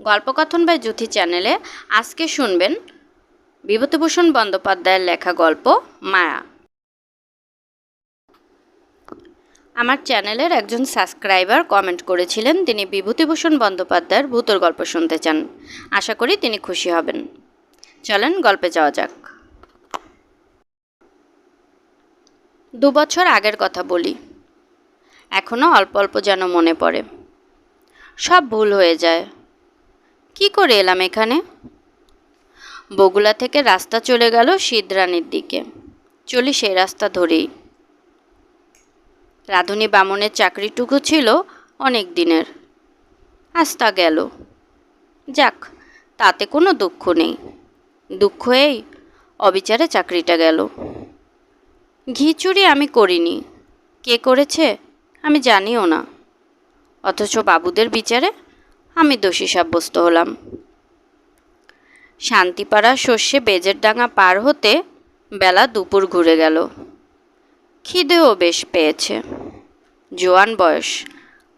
গল্পকথন by জ্যোতি চ্যানেলে আজকে শুনবেন বিভূতিভূষণ বন্দ্যোপাধ্যায়ের লেখা গল্প মায়া। আমার চ্যানেলের একজন সাবস্ক্রাইবার কমেন্ট করেছিলেন, তিনি বিভূতিভূষণ বন্দ্যোপাধ্যায়ের ভূতর গল্প শুনতে চান। আশা করি তিনি খুশি হবেন। চলেন গল্পে যাওয়া যাক। দু বছর আগের কথা বলি। এখনও অল্প অল্প যেন মনে পড়ে। সব ভুল হয়ে যায়। কি করে এলাম এখানে? বগুলা থেকে রাস্তা চলে গেল সিদ্ধরানির দিকে। চলি সেই রাস্তা ধরেই। রাধুনী বামনের চাকরিটুকু ছিল অনেক দিনের। আজ তা গেল। যাক, তাতে কোনো দুঃখ নেই। দুঃখ এই, অবিচারে চাকরিটা গেল। ঘিচুরি আমি করিনি। কে করেছে আমি জানিও না। অথচ বাবুদের বিচারে আমি দোষী সাব্যস্ত হলাম। শান্তিপাড়া শস্যে বেজের ডাঙা পার হতে বেলা দুপুর ঘুরে গেল। খিদেও বেশ পেয়েছে। জোয়ান বয়স।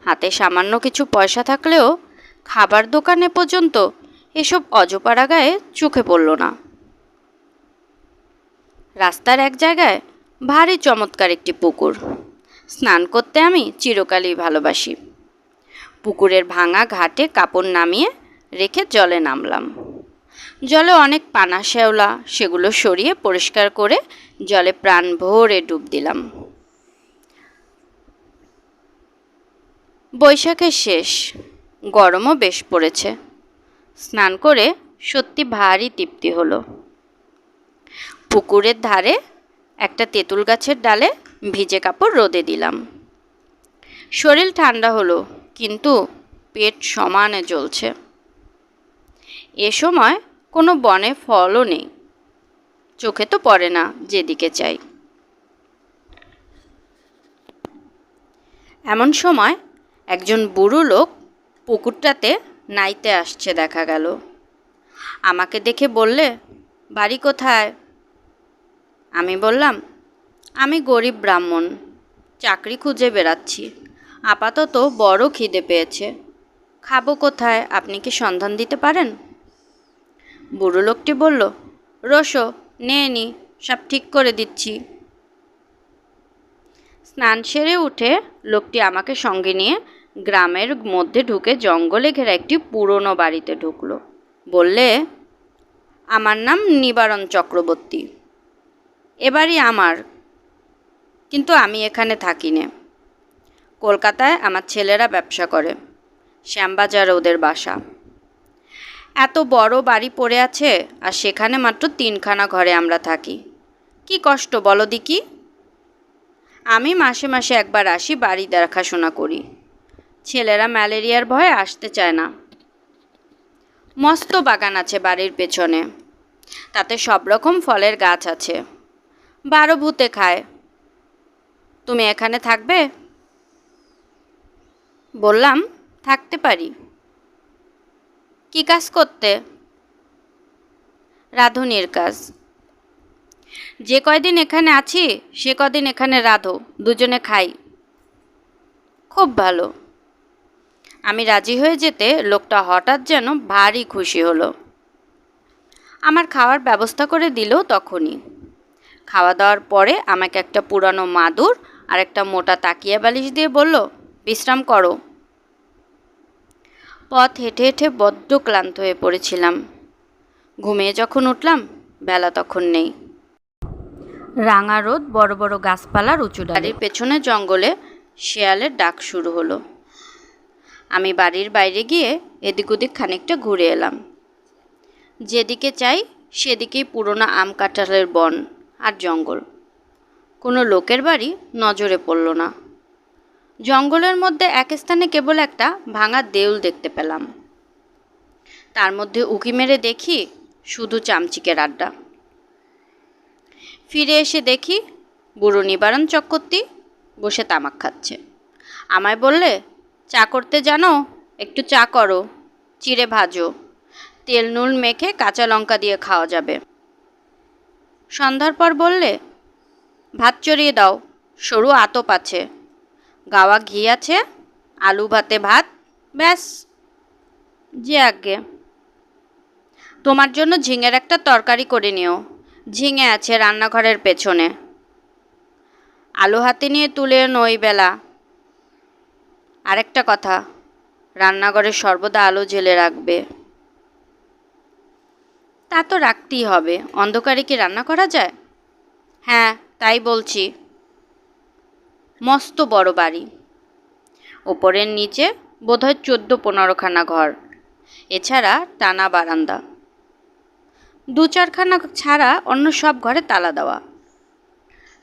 হাতে সামান্য কিছু পয়সা থাকলেও খাবার দোকানে পর্যন্ত এসব অজপাড়া গায়ে চোখে পড়ল না। রাস্তার এক জায়গায় ভারী চমৎকার একটি পুকুর। স্নান করতে আমি চিরকালই ভালোবাসি। পুকুরের ভাঙা ঘাটে কাপড় নামিয়ে রেখে জলে নামলাম। জলে অনেক পানা শ্যাওলা, সেগুলো সরিয়ে পরিষ্কার করে জলে প্রাণ ভরে ডুব দিলাম। বৈশাখের শেষ, গরমও বেশ পড়েছে। স্নান করে সত্যি ভারী তৃপ্তি হলো। পুকুরের ধারে একটা তেঁতুল গাছের ডালে ভিজে কাপড় রোদে দিলাম। শরীর ঠান্ডা হলো কিন্তু পেট সমানে জ্বলছে। এ সময় কোনো বনে ফলও নেই। চোখে তো পড়ে না, যেদিকে চাই। এমন সময় একজন বুড়ো লোক পুকুরটাতে নাইতে আসছে, দেখা গেল। আমাকে দেখে বললে, বাড়ি কোথায়? আমি বললাম, আমি গরিব ব্রাহ্মণ, চাকরি খুঁজে বেড়াচ্ছি। আপাতত বড় খিদে পেয়েছে। খাব কোথায়? আপনি কি সন্ধান দিতে পারেন? বুড়ো লোকটি বলল, রসো নে নি, সব ঠিক করে দিচ্ছি। স্নান সেরে উঠে লোকটি আমাকে সঙ্গে নিয়ে গ্রামের মধ্যে ঢুকে জঙ্গলে ঘেরা একটি পুরনো বাড়িতে ঢুকলো। বললে, আমার নাম নিবারণ চক্রবর্তী। এবারই আমার, কিন্তু আমি এখানে থাকি নে কলকাতায় আমার ছেলেরা ব্যবসা করে। শ্যামবাজার ওদের বাসা। এত বড় বাড়ি পড়ে আছে আর সেখানে মাত্র তিনখানা ঘরে আমরা থাকি। কি কষ্ট বলো দিকি আমি মাসে মাসে একবার আসি বাড়ি দেখাশোনা করি। ছেলেরা ম্যালেরিয়ার ভয়ে আসতে চায় না। মস্ত বাগান আছে বাড়ির পেছনে। তাতে সব রকম ফলের গাছ আছে। বারো ভূতে খায়। তুমি এখানে থাকবে? বললাম, থাকতে পারি। কি কাজ করতে? রাঁধুনির কাজ। যে কয়দিন এখানে আছি, সে কদিন এখানে রাঁধো, দুজনে খাই। খুব ভালো। আমি রাজি হয়ে যেতে লোকটা হঠাৎ যেন ভারী খুশি হলো। আমার খাওয়ার ব্যবস্থা করে দিল তখনই। খাওয়া দাওয়ার পরে আমাকে একটা পুরানো মাদুর আর একটা মোটা তাকিয়া বালিশ দিয়ে বলল বিশ্রাম করো। পথ হেঁটে হেঁটে বড্ড ক্লান্ত হয়ে পড়েছিলাম। ঘুমিয়ে যখন উঠলাম, বেলা তখন নেই। রাঙা রোদ, বড় বড় গাছপালার উঁচু ডালির পেছনে জঙ্গলে শেয়ালের ডাক শুরু হলো। আমি বাড়ির বাইরে গিয়ে এদিক ওদিক খানিকটা ঘুরে এলাম। যেদিকে চাই, সেদিকেই পুরোনো আম কাঁঠালের বন আর জঙ্গল। কোনো লোকের বাড়ি নজরে পড়ল না। জঙ্গলের মধ্যে এক স্থানে কেবল একটা ভাঙা দেউল দেখতে পেলাম। তার মধ্যে উকি মেরে দেখি শুধু চামচিকের আড্ডা। ফিরে এসে দেখি বুড়ো নিবারণ চক্রবর্তী বসে তামাক খাচ্ছে। আমায় বললে, চা করতে জানো? একটু চা করো, চিড়ে ভাজো। তেল, নুন মেখে কাঁচা লঙ্কা দিয়ে খাওয়া যাবে। সন্ধ্যার পর বললে, ভাত চড়িয়ে দাও, সরু আতপ আছে। গাওয়া ঘি আছে, আলু ভাতে ভাত, ব্যাস, যে আগে। তোমার জন্য ঝিঙের একটা তরকারি করে নিও। ঝিঙে আছে রান্নাঘরের পেছনে। আলু হাতে নিয়ে তুলে নই বেলা। আরেকটা কথা, রান্নাঘরে সর্বদা আলো জেলে রাখবে। তা তো রাখতেই হবে। অন্ধকারে কি রান্না করা যায়? হ্যাঁ তাই বলছি। মস্ত বড় বাড়ি। ওপরের নিচে বোধহয় চোদ্দ পনেরোখানা ঘর। এছাড়া টানা বারান্দা। দু চারখানা ছাড়া অন্য সব ঘরে তালা দেওয়া।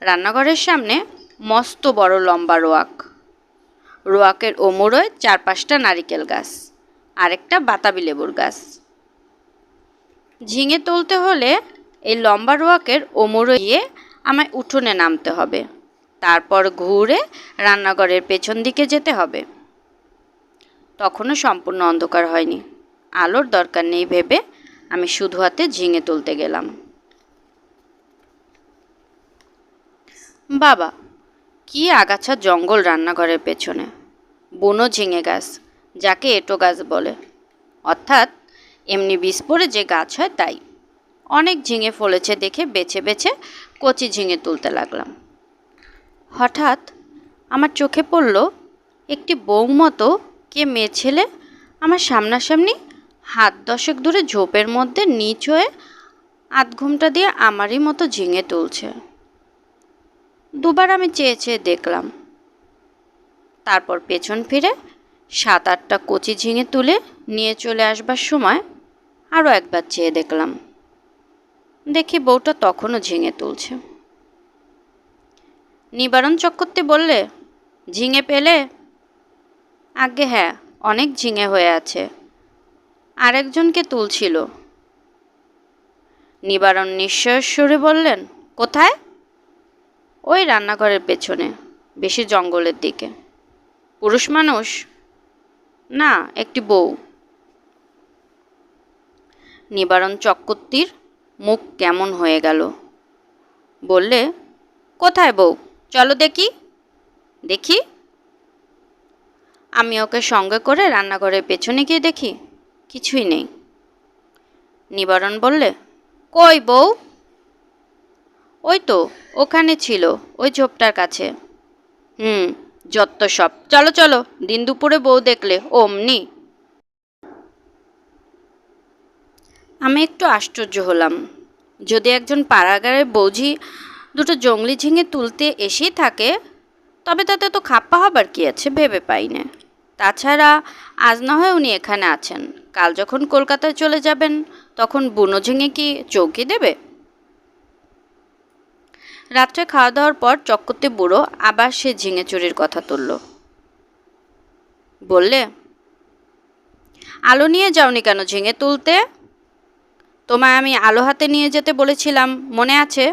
রান্নাঘরের সামনে মস্ত বড় লম্বা রোয়াক। রোয়াকের ওমরোয় চার পাঁচটা নারিকেল গাছ, আরেকটা বাতাবি লেবুর গাছ। ঝিঙে তুলতে হলে এই লম্বা রোয়াকের ওমরো গিয়ে আমায় উঠোনে নামতে হবে। তারপর ঘুরে রান্নাঘরের পেছন দিকে যেতে হবে। তখনও সম্পূর্ণ অন্ধকার হয়নি। আলোর দরকার নেই ভেবে আমি শুধু হাতে ঝিঙে তুলতে গেলাম। বাবা, কি আগাছা জঙ্গল রান্নাঘরের পেছনে। বুনো ঝিঙে গাছ, যাকে এটো গাছ বলে। অর্থাৎ এমনি পড়ে যে গাছ হয় তাই। অনেক ঝিঙে ফলেছে দেখে বেছে বেছে কচি ঝিঙে তুলতে লাগলাম। হঠাৎ আমার চোখে পড়ল একটি বউ মতো কে মেয়ে ছেলে আমার সামনাসামনি হাত দশেক দূরে ঝোপের মধ্যে নিচ হয়ে আধ ঘুমটা দিয়ে আমারই মতো ঝিঙে তুলছে। দুবার আমি চেয়ে চেয়ে দেখলাম। তারপর পেছন ফিরে সাত আটটা কচি ঝিঙে তুলে নিয়ে চলে আসবার সময় আরও একবার চেয়ে দেখলাম। দেখি বউটা তখনও ঝিঙে তুলছে। নিবারণ চক্রবর্তী বললে, ঝিঙে পেলে? আগে হ্যাঁ অনেক ঝিঙে হয়ে আছে। আরেকজনকে তুলছিল। নিবারণ নিশ্চয়ের সুরে বললেন, কোথায়? ওই রান্নাঘরের পেছনে, বেশি জঙ্গলের দিকে। পুরুষ মানুষ? না, একটি বউ। নিবারণ চক্রবর্তীর মুখ কেমন হয়ে গেল। বললে, কোথায় বউ? চলো দেখি। দেখি। আমি ওকে সঙ্গে করে রান্নাঘরের পেছনে গিয়ে দেখি। কিছুই নেই। নিবারণ বললে, কই বউ? ওই তো, ওখানে ছিল, ওই ঝোপটার কাছে। হুম, যত সব। চলো চলো, দিন দুপুরে বউ দেখলে, অমনি। আমি একটু আশ্চর্য হলাম। যদি একজন পাড়াগারের বৌঝি দুটো জঙ্গলি ঝিঙে তুলতে এসেই থাকে, তবে তাতে তো খাপ্পা হবার কি আছে ভেবে পাই না তাছাড়া আজ না হয় উনি এখানে আছেন। কাল যখন কলকাতায় চলে যাবেন, তখন বুনো ঝিঙে কি চৌকি দেবে? রাত্রে খাওয়া দাওয়ার পর চক্করতে বুড়ো আবার সে ঝিঙে চুরির কথা তুলল। বললে, আলো নিয়ে যাওনি কেন ঝিঙে তুলতে? তোমায় আমি আলো হাতে নিয়ে যেতে বলেছিলাম, মনে আছে?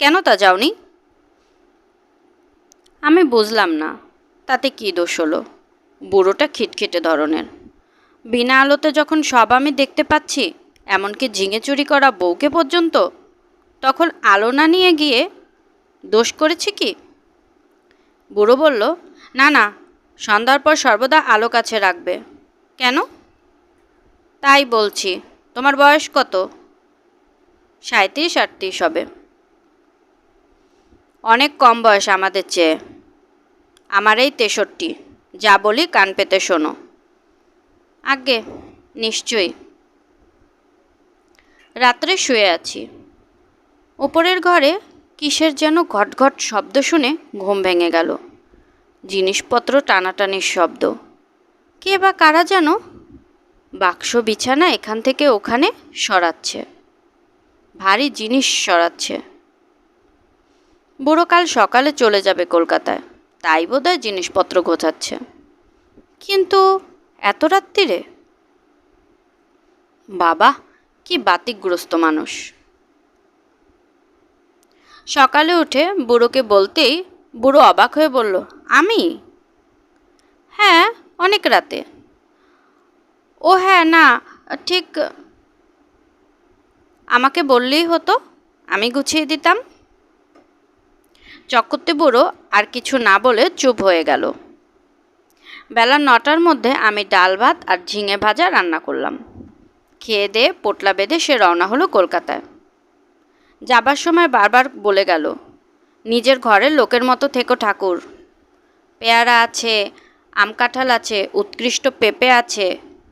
কেন তা যাওনি? আমি বুঝলাম না, তাতে কি দোষ হলো? বুড়োটা খিটখিটে ধরনের। বিনা আলোতে যখন সব আমি দেখতে পাচ্ছি, এমনকি ঝিঙে চুরি করা বউকে পর্যন্ত, তখন আলো না নিয়ে গিয়ে দোষ করেছি কি? বুড়ো বলল, না না, সন্ধ্যার পর সর্বদা আলো কাছে রাখবে। কেন? তাই বলছি, তোমার বয়স কত? সাঁত্রিশ আটত্রিশ হবে। অনেক কম বয়স আমাদের চেয়ে। আমার এই তেষট্টি। যা বলি কান পেতে শোনো। আগে নিশ্চয়ই। রাত্রে শুয়ে আছি। ওপরের ঘরে কিসের যেন ঘটঘট শব্দ শুনে ঘুম ভেঙে গেল। জিনিসপত্র টানাটানির শব্দ। কে বা কারা যেন বাক্স, বিছানা এখান থেকে ওখানে সরাচ্ছে। ভারী জিনিস সরাচ্ছে। বুড়ো কাল সকালে চলে যাবে কলকাতায়। তাই বোধহয় জিনিসপত্র গোছাচ্ছে। কিন্তু এত রাত্রিরে? বাবা, কি বাতিকগ্রস্ত মানুষ। সকালে উঠে বুড়োকে বলতেই বুড়ো অবাক হয়ে বলল, আমি? হ্যাঁ অনেক রাতে। ও হ্যাঁ না, ঠিক, আমাকে বললেই হতো, আমি গুছিয়ে দিতাম। চক্রবর্তী বুড়ো আর কিছু না বলে চুপ হয়ে গেল। বেলা নটার মধ্যে আমি ডাল ভাত আর ঝিঙে ভাজা রান্না করলাম। খেয়ে দিয়ে পোটলা বেঁধে সে রওনা হলো কলকাতায়। যাবার সময় বারবার বলে গেল, নিজের ঘরের লোকের মতো থেকো ঠাকুর। পেয়ারা আছে, আম কাঁঠাল আছে, উৎকৃষ্ট পেঁপে আছে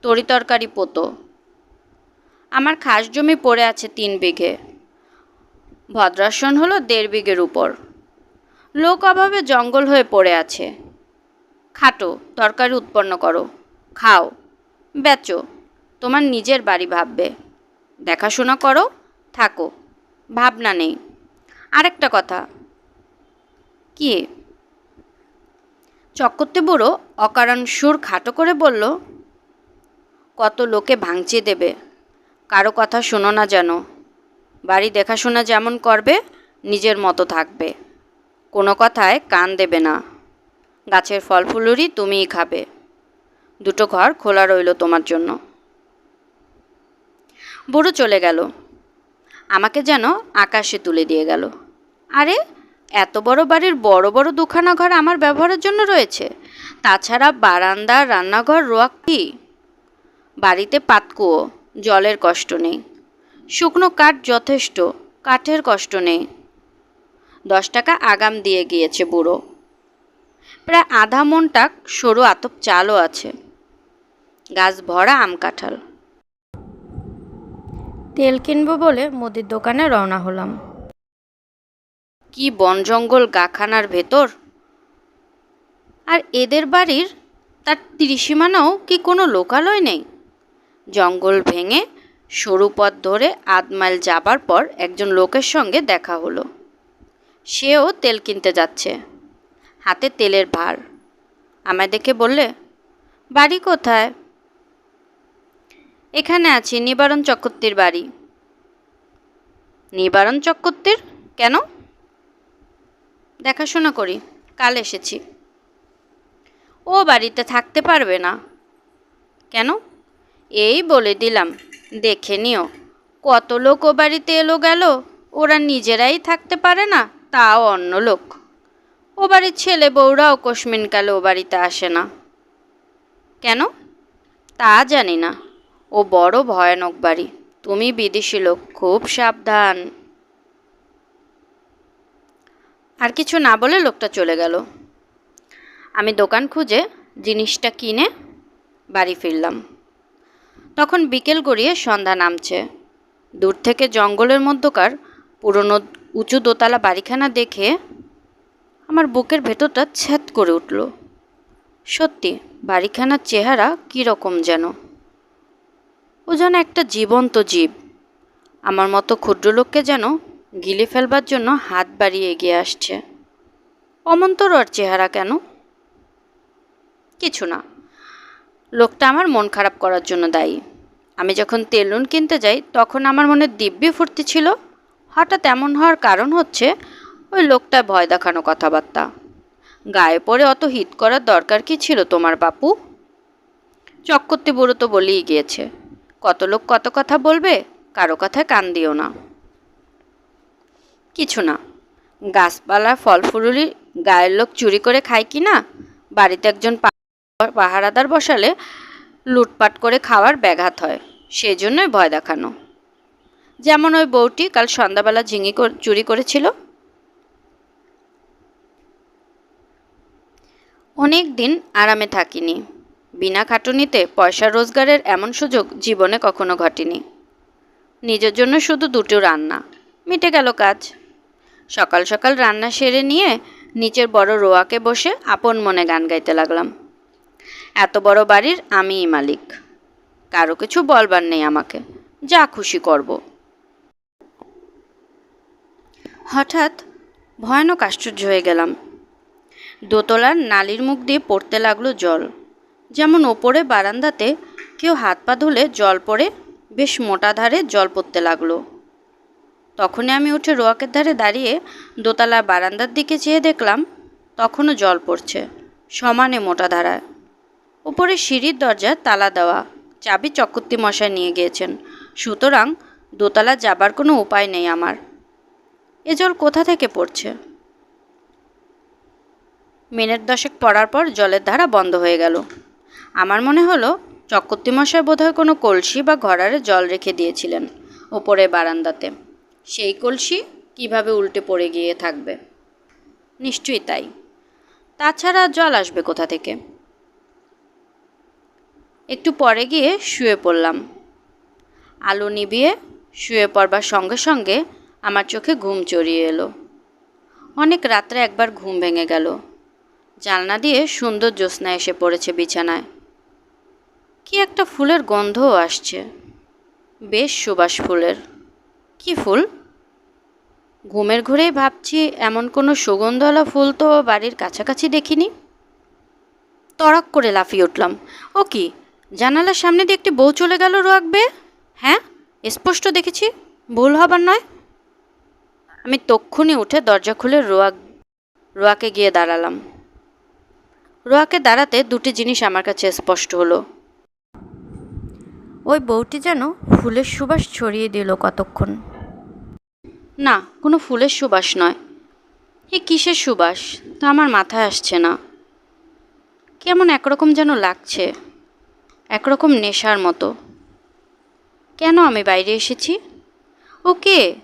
তরিতরকারি পোতো। আমার খাস জমি পড়ে আছে তিন বিঘে। ভদ্রাসন হলো দেড় বিঘের উপর। লোক অভাবে জঙ্গল হয়ে পড়ে আছে। খাটো, তরকারি উৎপন্ন করো। খাও। বেচো। তোমার নিজের বাড়ি ভাববে। দেখাশোনা করো, থাকো। ভাবনা নেই। আরেকটা কথা। কি চক্করতে বুড়ো অকারণ সুর খাটো করে বলল, কত লোকে ভাঙচে দেবে। কারও কথা শোনো না যেন। বাড়ি দেখাশোনা যেমন করবে, নিজের মতো থাকবে। কোনো কথায় কান দেবে না। গাছের ফল ফুলুরি তুমিই খাবে। দুটো ঘর খোলা রইল তোমার জন্য। বুড়ো চলে গেল। আমাকে যেন আকাশে তুলে দিয়ে গেল। আরে, এত বড় বাড়ির বড় বড় দুখানা ঘর আমার ব্যবহারের জন্য রয়েছে। তাছাড়া বারান্দা, রান্নাঘর রোয়া কি? বাড়িতে পাতকুয়ো, জলের কষ্ট নেই। শুকনো কাঠ যথেষ্ট, কাঠের কষ্ট নেই। দশ টাকা আগাম দিয়ে গিয়েছে বুড়ো। প্রায় আধা মনটাক সরু আতপ চালও আছে। গাছ ভরা আম কাঁঠাল। তেল কিনবো বলে মুদির দোকানে রওনা হলাম। কি বন জঙ্গল গাখানার ভেতর? আর এদের বাড়ির তার ত্রিসীমানাও কি কোনো লোকালয় নেই? জঙ্গল ভেঙে সরু পথ ধরে আধ মাইল যাবার পর একজন লোকের সঙ্গে দেখা হলো। সেও তেল কিনতে যাচ্ছে। হাতে তেলের ভার। আমায় দেখে বললে, বাড়ি কোথায়? এখানে আছি, নিবারণ চক্রবর্তীর বাড়ি। নিবারণ চক্রবর্তীর? কেন? দেখাশোনা করি, কাল এসেছি। ও বাড়িতে থাকতে পারবে না? কেন? এই বলে দিলাম, দেখে নিও। কত লোক ও বাড়িতে এলো গেল, ওরা নিজেরাই থাকতে পারে না? তাও অন্য লোক। ও বাড়ির ছেলে বউরাও কশ্মিনকালে ও বাড়িতে আসে না। কেন? তা জানি না। ও বড় ভয়ানক বাড়ি। তুমি বিদেশি লোক, খুব সাবধান। আর কিছু না বলে লোকটা চলে গেল। আমি দোকান খুঁজে জিনিসটা কিনে বাড়ি ফিরলাম। তখন বিকেল গড়িয়ে সন্ধ্যা নামছে। দূর থেকে জঙ্গলের মধ্যকার পুরনো উঁচু দোতলা বাড়িখানা দেখে আমার বুকের ভেতরটা ছ্যাদ করে উঠল। সত্যি, বাড়িখানার চেহারা কীরকম যেন। ও যেন একটা জীবন্ত জীব। আমার মতো ক্ষুদ্র লোককে যেন গিলে ফেলবার জন্য হাত বাড়িয়ে এগিয়ে আসছে। অমন্তর আর চেহারা কেন? কিছু না। লোকটা আমার মন খারাপ করার জন্য দায়ী। আমি যখন তেল নুন কিনতে যাই, তখন আমার মনে দিব্যি ফুর্তি ছিল। হঠাৎ এমন হওয়ার কারণ হচ্ছে ওই লোকটা ভয় দেখানো কথাবার্তা। গায়ে পড়ে অত হিত করার দরকার কি ছিল তোমার বাপু? চক্করতি বুড়ো তো বলেই গিয়েছে, কত লোক কত কথা বলবে, কারও কথায় কান দিও না। কিছু না গাছপালা ফল ফুলুরি গায়ের লোক চুরি করে খায় কি না? বাড়িতে একজন পাহারাদার বসালে লুটপাট করে খাওয়ার ব্যাঘাত হয় সেই জন্যই ভয় দেখানো। যেমন ওই বউটি কাল সন্ধ্যাবেলা ঝিঙি চুরি করেছিল। অনেক দিন আরামে থাকিনি। বিনা খাটুনিতে পয়সা রোজগারের এমন সুযোগ জীবনে কখনো ঘটেনি। নিজের জন্য শুধু দুটো রান্না। মিটে গেল কাজ। সকাল সকাল রান্না সেরে নিয়ে নিচের বড় রোয়াকে বসে আপন মনে গান গাইতে লাগলাম। এত বড় বাড়ির আমিই মালিক। কারও কিছু বলবার নেই আমাকে। যা খুশি করব। হঠাৎ ভয়ানক আশ্চর্য হয়ে গেলাম। দোতলার নালির মুখ দিয়ে পড়তে লাগল জল। যেমন ওপরে বারান্দাতে কেউ হাত পা ধুলে জল পড়ে বেশ মোটা ধারে জল পড়তে লাগল। তখনই আমি উঠে রোয়াকের ধারে দাঁড়িয়ে দোতলা বারান্দার দিকে চেয়ে দেখলাম, তখনও জল পড়ছে, সমানে মোটা ধারায়। উপরে সিঁড়ির দরজা, তালা দেওয়া, চাবি চক্রবর্তী মশায় নিয়ে গিয়েছেন। সুতরাং দোতলা যাবার কোনো উপায় নেই আমার। এ জল কোথা থেকে পড়ছে? মিনিট দশেক পড়ার পর জলের ধারা বন্ধ হয়ে গেল। আমার মনে হলো, চক্রবর্তীমশাই বোধহয় কোনো কলসি বা ঘরারে জল রেখে দিয়েছিলেন ওপরে বারান্দাতে। সেই কলসি কীভাবে উল্টে পড়ে গিয়ে থাকবে? নিশ্চয়ই তাই। তাছাড়া জল আসবে কোথা থেকে? একটু পরে গিয়ে শুয়ে পড়লাম। আলো নিভিয়ে শুয়ে পড়বার সঙ্গে সঙ্গে আমার চোখে ঘুম চড়িয়ে এলো। অনেক রাত্রে একবার ঘুম ভেঙে গেল। জানলা দিয়ে সুন্দর জ্যোৎস্না এসে পড়েছে বিছানায়। কি একটা ফুলের গন্ধও আসছে। বেশ সুবাস ফুলের। কি ফুল? ঘুমের ঘুরেই ভাবছি, এমন কোনো সুগন্ধওয়ালা ফুল তো বাড়ির কাছাকাছি দেখিনি। তড়াক করে লাফিয়ে উঠলাম। ও কি, জানালার সামনে দিয়ে একটি বউ চলে গেল রাখবে হ্যাঁ স্পষ্ট দেখেছি। ভুল হবার নয়। আমি তক্ষুনি উঠে দরজা খুলে রোয়া রোয়াকে গিয়ে দাঁড়ালাম। রোয়াকে দাঁড়াতে দুটি জিনিস আমার কাছে স্পষ্ট হলো। ওই বউটি যেন ফুলের সুবাস ছড়িয়ে দিল কতক্ষণ। না কোনো ফুলের সুবাস নয়। এ কিসের সুবাস? তা আমার মাথায় আসছে না। কেমন একরকম যেন লাগছে। একরকম নেশার মতো। কেন আমি বাইরে এসেছি? ও কে?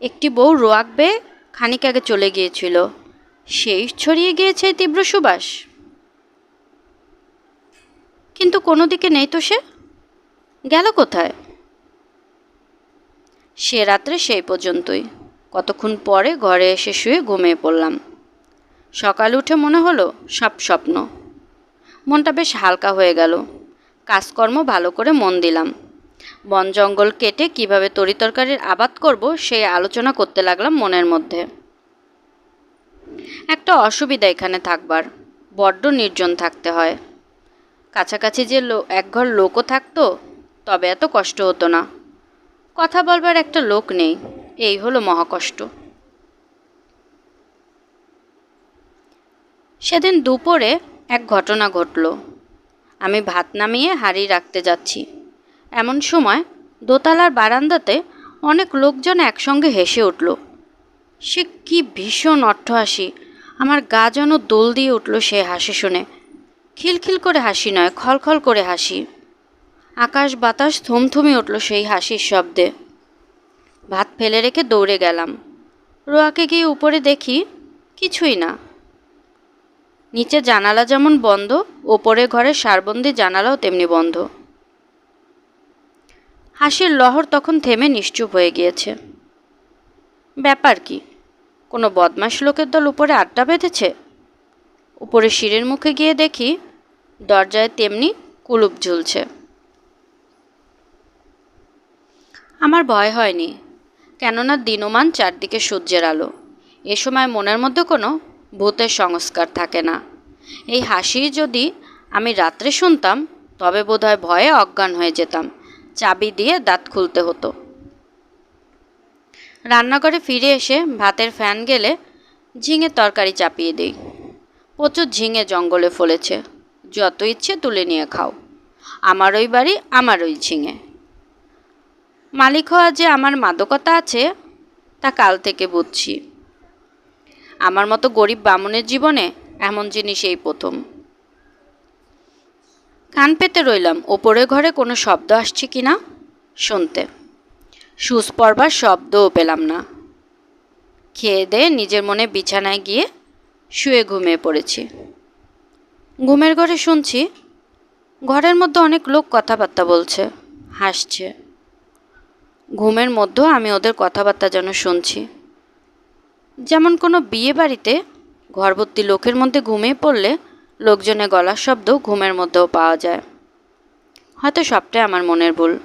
একটি বউ রোয়াকবে খানিক আগে চলে গিয়েছিল। সেই ছড়িয়ে গিয়েছে তীব্র সুবাস। কিন্তু কোনো দিকে নেই তো সে? গেল কোথায়? সে রাত্রে সেই পর্যন্তই। কতক্ষণ পরে ঘরে এসে শুয়ে ঘুমিয়ে পড়লাম। সকালে উঠে মনে হলো সব স্বপ্ন। মনটা বেশ হালকা হয়ে গেল। কাজকর্ম ভালো করে মন দিলাম। বন জঙ্গল কেটে কীভাবে তরিতরকারির আবাদ করব সেই আলোচনা করতে লাগলাম মনের মধ্যে। একটা অসুবিধা এখানে থাকবার, বড্ড নির্জন থাকতে হয়। কাছাকাছি যে একঘর লোকও থাকতো, তবে এত কষ্ট হতো না। কথা বলবার একটা লোক নেই, এই হলো মহাকষ্ট। সেদিন দুপুরে এক ঘটনা ঘটল। আমি ভাত নামিয়ে হাঁড়ি রাখতে যাচ্ছি। এমন সময় দোতলার বারান্দাতে অনেক লোকজন একসঙ্গে হেসে উঠল। সে কি ভীষণ অট্টহাসি, আমার গা যেন দোল দিয়ে উঠল সে হাসি শুনে। খিলখিল করে হাসি নয়, খলখল করে হাসি। আকাশ বাতাস থমথমে উঠল সেই হাসির শব্দে। ভাত ফেলে রেখে দৌড়ে গেলাম। রোয়াকে গিয়ে উপরে দেখি কিছুই না। নিচে জানালা যেমন বন্ধ, ওপরে ঘরের সারবন্দি জানালাও তেমনি বন্ধ। হাসির লহর তখন থেমে নিশ্চুপ হয়ে গিয়েছে। ব্যাপার কি? কোনো বদমাস লোকের দল উপরে আড্ডা বেঁধেছে? উপরে শিরের মুখে গিয়ে দেখি, দরজায় তেমনি কুলুপ ঝুলছে। আমার ভয় হয়নি, কেননা দিনমান চারদিকে সূর্যের আলো। এ সময় মনের মধ্যে কোনো ভূতের সংস্কার থাকে না। এই হাসি যদি আমি রাত্রে শুনতাম, তবে বোধহয় ভয়ে অজ্ঞান হয়ে যেতাম। চাবি দিয়ে দাঁত খুলতে হতো। রান্নাঘরে ফিরে এসে ভাতের ফ্যান গেলে ঝিঙে তরকারি চাপিয়ে দিই। প্রচুর ঝিঙে জঙ্গলে ফলেছে, যত ইচ্ছে তুলে নিয়ে খাও। আমার ওই বাড়ি আমার ওই ঝিঙে। মালিক হওয়া যে আমার মাদকতা আছে, তা কাল থেকে বুঝছি। আমার মতো গরিব বামুনের জীবনে এমন জিনিস এই প্রথম। কান পেতে রইলাম। ওপরে ঘরে কোনো শব্দ আসছে কি না? শুনতে। সুস পড়বার শব্দও পেলাম না। খেয়ে দিয়ে নিজের মনে বিছানায় গিয়ে শুয়ে ঘুমিয়ে পড়েছি। ঘুমের ঘরে শুনছি, ঘরের মধ্যে অনেক লোক কথাবার্তা বলছে, হাসছে। ঘুমের মধ্যেও আমি ওদের কথাবার্তা যেন শুনছি। যেমন কোনো বিয়ে বাড়িতে ঘরভর্তি লোকের মধ্যে ঘুমিয়ে পড়লে লোকজনের গলার শব্দ ঘুমের মধ্যেও পাওয়া যায়। হয়তো সবটাই আমার মনের ভুল।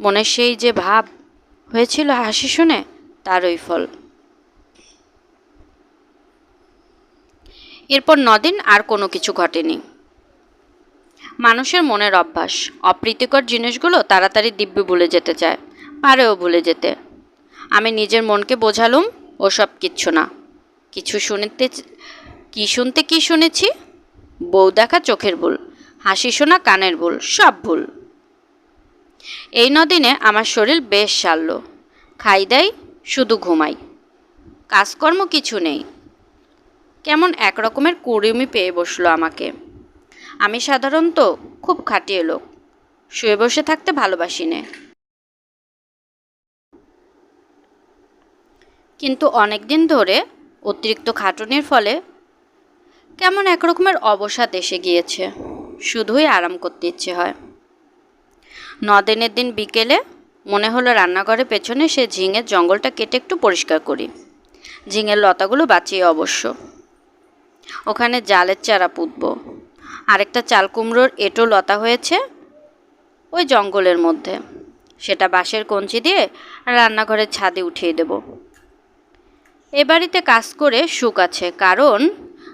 মনের সেই যে ভাব হয়েছিল হাসি শুনে তারই ফল। এরপর নদিন আর কোনো কিছু ঘটেনি। মানুষের মনের অভ্যাস, অপ্রীতিকর জিনিসগুলো তাড়াতাড়ি দিব্যি ভুলে যেতে চায়, পারেও ভুলে যেতে। আমি নিজের মনকে বোঝালুম, ওসব কিচ্ছু না। কিছু শুনতে কি শুনতে কি শুনেছি? বউ দেখা চোখের ভুল, হাসি শোনা কানের ভুল, সব ভুল। এই নদিনে আমার শরীর বেশ সারল, খাই দেয় শুধু ঘুমাই। কাজকর্ম কিছু নেই। কেমন এক রকমের কুড়িমি পেয়ে বসল আমাকে। আমি সাধারণত খুব খাটিয়ে লোক, শুয়ে বসে থাকতে ভালোবাসি নে। কিন্তু অনেক দিন ধরে অতিরিক্ত খাটুনির ফলে কেমন এক রকমের অবসাদ এসে গিয়েছে। শুধুই আরাম করতে ইচ্ছে হয়। দিনের দিন বিকেলে মনে হলো রান্নাঘরের পেছনে সে ঝিঙের জঙ্গলটা কেটে একটু পরিষ্কার করি। ঝিঙের লতাগুলো বাঁচিয়ে অবশ্য। ওখানে জালের চারা পুঁতব। আরেকটা চাল কুমড়োর এঁটো লতা হয়েছে ওই জঙ্গলের মধ্যে। সেটা বাঁশের কঞ্চি দিয়ে রান্নাঘরের ছাদে উঠিয়ে দেব। এ বাড়িতে কাজ করে সুখ আছে, কারণ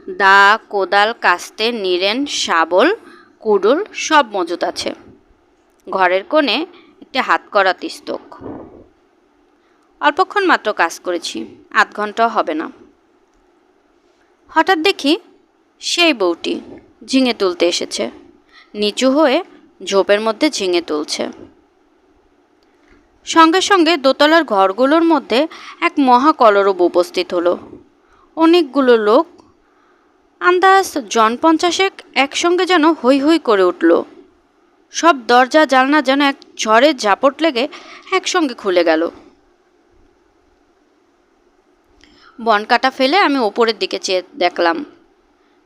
দা, কোদাল, কাস্তে, নিরেন, শাবল, কুডুল সব মজুত আছে। ঘরের কোণে একটি হাত করা তিস্তক। অল্পক্ষণ মাত্র কাজ করেছি, আধ ঘন্টাও হবে না। হঠাৎ দেখি সেই বউটি ঝিঙে তুলতে এসেছে। নিচু হয়ে ঝোপের মধ্যে ঝিঙে তুলছে। সঙ্গে সঙ্গে দোতলার ঘরগুলোর মধ্যে এক মহা কলরব উপস্থিত হলো। অনেকগুলো লোক আন্দাজ জন পঞ্চাশেক একসঙ্গে যেন হৈ হৈ করে উঠল। সব দরজা জালনা যেন এক ঝড়ের ঝাপট লেগে একসঙ্গে খুলে গেল। বন কাটা ফেলে আমি ওপরের দিকে চেয়ে দেখলাম।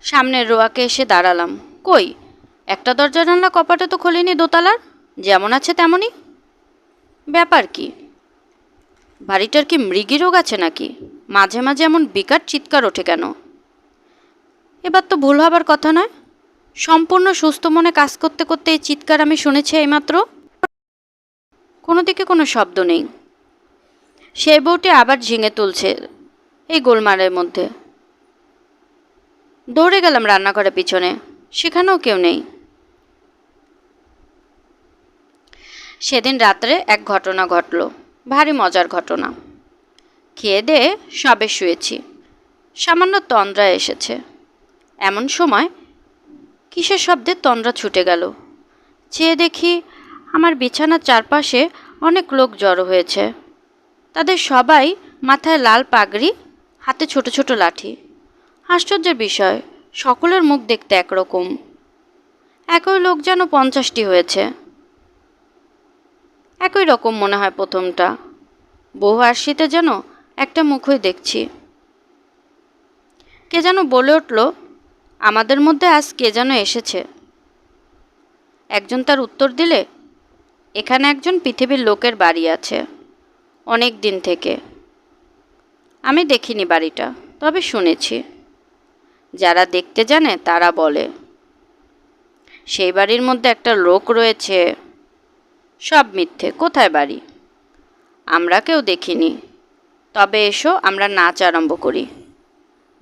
সামনের রোয়াকে এসে দাঁড়ালাম। কই? একটা দরজা, জানলা কপাটে তো খোলেনি দোতলার? যেমন আছে তেমনই। ব্যাপার কি? বাড়িটার কি মৃগী রোগ আছে নাকি? মাঝে মাঝে এমন বিকার চিৎকার ওঠে কেন? এবার তো ভুল হবার কথা নয়। সম্পূর্ণ সুস্থ মনে কাজ করতে করতে এই চিৎকার আমি শুনেছি এইমাত্র। কোনো দিকে কোনো শব্দ নেই। সেই বউটি আবার ঝিঙে তুলছে এই গোলমারের মধ্যে। দৌড়ে গেলাম রান্নাঘরের পিছনে, সেখানেও কেউ নেই। সেদিন রাত্রে এক ঘটনা ঘটল, ভারী মজার ঘটনা। খেয়ে দিয়ে সবে শুয়েছি। সামান্য তন্দ্রা এসেছে। এমন সময় কিসের শব্দে তন্দ্রা ছুটে গেল। চেয়ে দেখি আমার বিছানার চারপাশে অনেক লোক জড়ো হয়েছে। তাদের সবাই মাথায় লাল পাগড়ি, হাতে ছোট ছোট লাঠি। আশ্চর্যের বিষয়, সকলের মুখ দেখতে একরকম। একই লোক যেন পঞ্চাশটি হয়েছে। একই রকম মনে হয় প্রথমটা। বহু আরশিতে যেন একটা মুখই দেখছি। কে যেন বলে উঠল আমাদের মধ্যে আজ কে যেন এসেছে? একজন তার উত্তর দিলে, এখানে একজন পৃথিবীর লোকের বাড়ি আছে, অনেক দিন থেকে। আমি দেখিনি বাড়িটা, তবে শুনেছি। যারা দেখতে জানে, তারা বলে, সেই বাড়ির মধ্যে একটা লোক রয়েছে। সব মিথ্যে, কোথায় বাড়ি? আমরা কেউ দেখিনি। তবে এসো, আমরা নাচ আরম্ভ করি।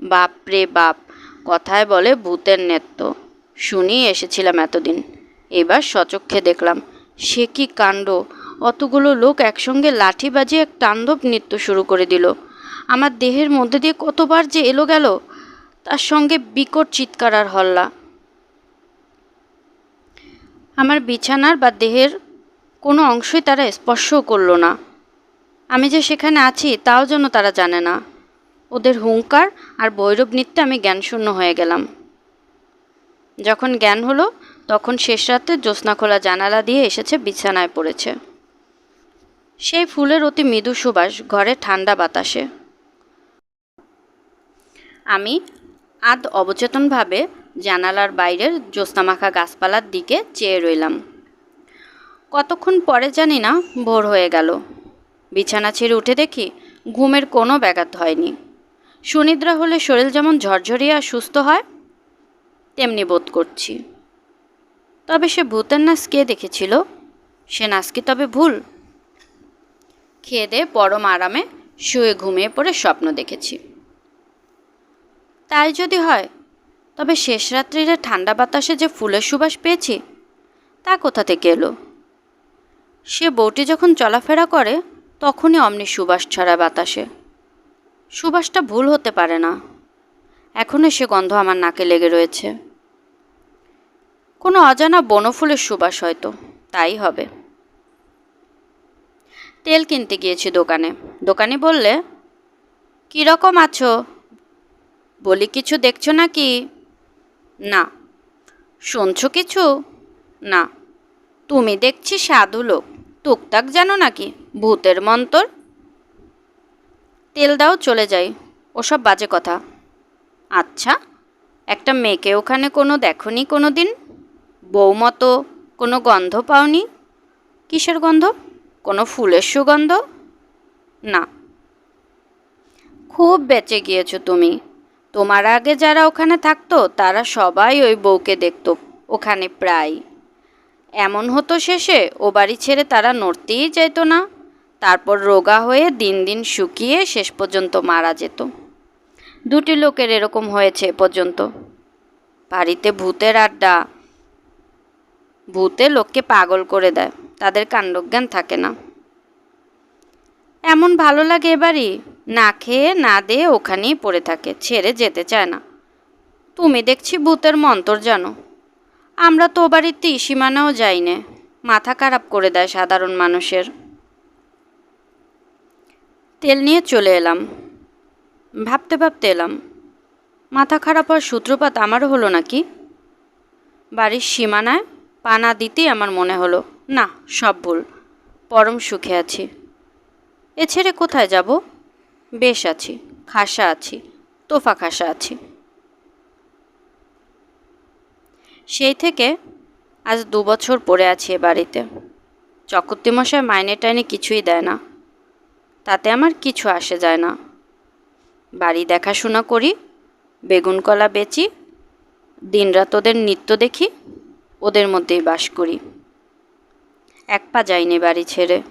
বাপ রে বাপ! কথায় বলে ভূতের নেত্য শুনি এসেছিলাম এতদিন। এবার সচক্ষে দেখলাম, সে কি কাণ্ড? অতগুলো লোক একসঙ্গে লাঠি বাজিয়ে এক তাণ্ডব নৃত্য শুরু করে দিল। আমার দেহের মধ্যে দিয়ে কতবার যে এলো গেল, তার সঙ্গে বিকট চিৎকার আর হল্লা। আমার বিছানার বা দেহের কোনো অংশই তারা স্পর্শও করল না। আমি যে সেখানে আছি, তাও যেন তারা জানে না। ওদের হুঙ্কার আর বৈরব নৃত্যে আমি জ্ঞানশূন্য হয়ে গেলাম। যখন জ্ঞান হলো, তখন শেষ রাতে জ্যোৎস্না খোলা জানালা দিয়ে এসেছে, বিছানায় পড়েছে। সেই ফুলের অতি মৃদু সুবাস, ঘরে ঠান্ডা বাতাসে। আমি আধ অবচেতনভাবে জানালার বাইরের জ্যোৎস্নামাখা গাছপালার দিকে চেয়ে রইলাম। কতক্ষণ পরে জানি না, ভোর হয়ে গেল। বিছানা ছেড়ে উঠে দেখি, ঘুমের কোনো ব্যাঘাত হয়নি। সুনিদ্রা হলে শরীর যেমন ঝরঝরিয়ে আর সুস্থ হয়, তেমনি বোধ করছি। তবে সে ভূতের নাচ কে দেখেছিল? সে নাচ কি তবে ভুল? খেয়ে দিয়ে পরম আরামে, শুয়ে ঘুমিয়ে পড়ে স্বপ্ন দেখেছি। তাই যদি হয়, তবে শেষ রাত্রিরে ঠান্ডা বাতাসে যে ফুলের সুবাস পেয়েছি, তা কোথা থেকে এলো? সে বউটি যখন চলাফেরা করে, তখনই অমনি সুবাস ছড়ায় বাতাসে। সুবাসটা ভুল হতে পারে না। এখনও সে গন্ধ আমার নাকে লেগে রয়েছে। কোনো অজানা বনফুলের সুবাস হয়তো, তাই হবে। তেল কিনতে গিয়েছি দোকানে। দোকানি বললে কীরকম আছো? বলি, কিছু দেখছ নাকি? না। শুনছো কিছু? না। তুমি দেখছি সাধু লোক। টুকটাক জানো নাকি? ভূতের মন্তর? তেল দাও, চলে যাই। ওসব বাজে কথা। আচ্ছা একটা মেয়েকে ওখানে কোনো দেখনি কোনো দিন বউ মতো কোনো গন্ধ পাওনি? কিসের গন্ধ? কোনো ফুলের সুগন্ধ? না। খুব বেঁচে গিয়েছো তুমি। তোমার আগে যারা ওখানে থাকতো, তারা সবাই ওই বউকে দেখত, ওখানে প্রায় এমন হতো শেষে, ও বাড়ি ছেড়ে তারা নড়তেই যেত না। তারপর রোগা হয়ে দিন দিন শুকিয়ে শেষ পর্যন্ত মারা যেত। দুটি লোকের এরকম হয়েছে এ পর্যন্ত। বাড়িতে ভূতের আড্ডা। ভূতে লোককে পাগল করে দেয়। তাদের কাণ্ডজ্ঞান থাকে না। এমন ভালো লাগে এবারই না খেয়ে, না দিয়ে ওখানেই পড়ে থাকে, ছেড়ে যেতে চায় না। তুমি দেখছি ভূতের মন্তর জানো। আমরা তো বাড়িতে সীমানাও যাই নে মাথা খারাপ করে দেয় সাধারণ মানুষের। তেল নিয়ে চলে এলাম। ভাবতে ভাবতে এলাম, মাথা খারাপ হওয়ার সূত্রপাত আমারও হলো নাকি? বাড়ির সীমানায় পানা দিতেই আমার মনে হলো, না, সব ভুল, পরম সুখে আছি। এ ছেড়ে কোথায় যাব? বেশ আছি, খাসা আছি, তোফা খাসা আছি। সেই থেকে আজ দু বছর পড়ে আছি এ বাড়িতে। চকর্তিমশাই মাইনে টাইনে কিছুই দেয় না। তাতে আমার কিছু আসে যায় না। বাড়ি দেখাশোনা করি, বেগুন কলা বেচি, দিনরাত ওদের নৃত্য দেখি, ওদের মধ্যেই বাস করি। এক পা যাইনি বাড়ি ছেড়ে।